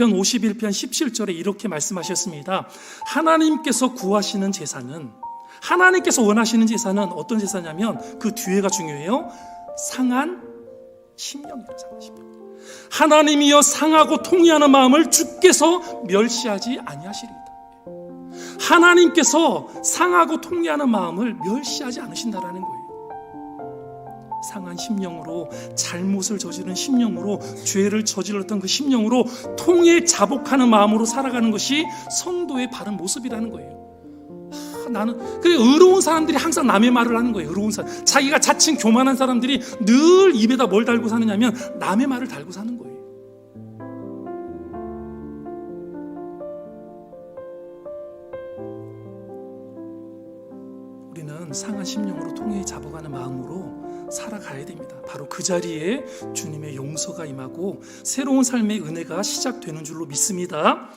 시편 51편 17절에 이렇게 말씀하셨습니다. 하나님께서 구하시는 제사는 하나님께서 원하시는 제사는 어떤 제사냐면 그 뒤에가 중요해요. 상한 심령이라 상한 심령. 하나님이여 상하고 통이하는 마음을 주께서 멸시하지 아니하시리이다. 하나님께서 상하고 통이하는 마음을 멸시하지 않으신다라는 거예요. 상한 심령으로 잘못을 저지른 심령으로 죄를 저질렀던 그 심령으로 통일 자복하는 마음으로 살아가는 것이 성도의 바른 모습이라는 거예요. 하, 나는 그 의로운 사람들이 항상 남의 말을 하는 거예요. 의로운 사람, 자기가 자칭 교만한 사람들이 늘 입에다 뭘 달고 사느냐면 남의 말을 달고 사는 거예요. 우리는 상한 심령으로 통해 잡아가는 마음으로 가야 됩니다. 바로 그 자리에 주님의 용서가 임하고 새로운 삶의 은혜가 시작되는 줄로 믿습니다.